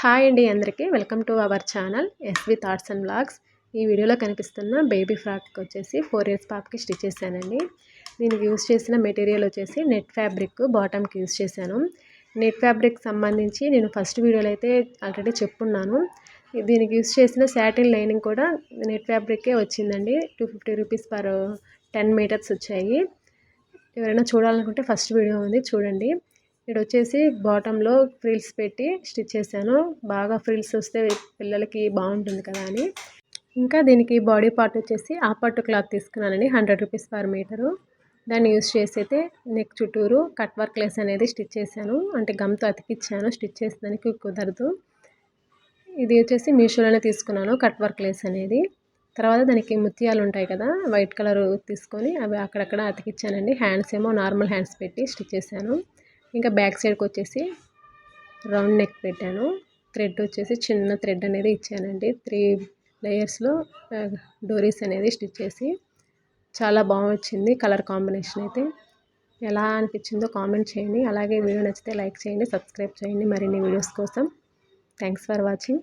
Hi అండి అందరికీ. Welcome to our channel SV thoughts and blogs ఈ వీడియోలో కనిపిస్తున్న బేబీ ఫ్రాక్ వచ్చేసి ఫోర్ ఇయర్స్ పాపకి స్టిచ్ చేశానండి. దీనికి యూస్ చేసిన మెటీరియల్ వచ్చేసి నెట్ ఫ్యాబ్రిక్ బాటమ్కి యూస్ చేశాను. నెట్ ఫ్యాబ్రిక్ సంబంధించి నేను ఫస్ట్ వీడియోలో అయితే ఆల్రెడీ చెప్పున్నాను. దీనికి యూస్ చేసిన శాటిన్ లైనింగ్ కూడా నెట్ ఫ్యాబ్రికే వచ్చిందండి. Two fifty rupees per ten metres వచ్చాయి. ఎవరైనా చూడాలనుకుంటే ఫస్ట్ వీడియో ఉంది చూడండి. ఇక్కడ వచ్చేసి బాటంలో ఫ్రిల్స్ పెట్టి స్టిచ్ చేశాను. బాగా ఫ్రిల్స్ వస్తే పిల్లలకి బాగుంటుంది కదా అని. ఇంకా దీనికి బాడీ పార్ట్ వచ్చేసి ఆ పట్టు క్లాత్ తీసుకున్నానండి హండ్రెడ్ రూపీస్ పర్ మీటరు. దాన్ని యూస్ చేసి అయితే నెక్ చుట్టూరు కట్ వర్క్ లెస్ అనేది స్టిచ్ చేశాను. అంటే గమ్తో అతికిచ్చాను స్టిచ్ చేసేదానికి కుదరదు. ఇది వచ్చేసి మీషోలోనే తీసుకున్నాను కట్ వర్క్ లేస్ అనేది. తర్వాత దానికి ముత్యాలు ఉంటాయి కదా వైట్ కలర్ తీసుకొని అవి అక్కడక్కడ అతికిచ్చానండి. హ్యాండ్స్ ఏమో నార్మల్ హ్యాండ్స్ పెట్టి స్టిచ్ చేశాను. ఇంకా బ్యాక్ సైడ్కి వచ్చేసి రౌండ్ నెక్ పెట్టాను. థ్రెడ్ వచ్చేసి చిన్న థ్రెడ్ అనేది ఇచ్చానండి. త్రీ లేయర్స్లో డోరీస్ అనేది స్టిచ్ చేసి చాలా బాగుచ్చింది కలర్ కాంబినేషన్ అయితే. ఎలా అనిపించిందో కామెంట్ చేయండి. అలాగే వీడియో నచ్చితే లైక్ చేయండి సబ్స్క్రైబ్ చేయండి. మరిన్ని వీడియోస్ కోసం థ్యాంక్స్ ఫర్ వాచింగ్.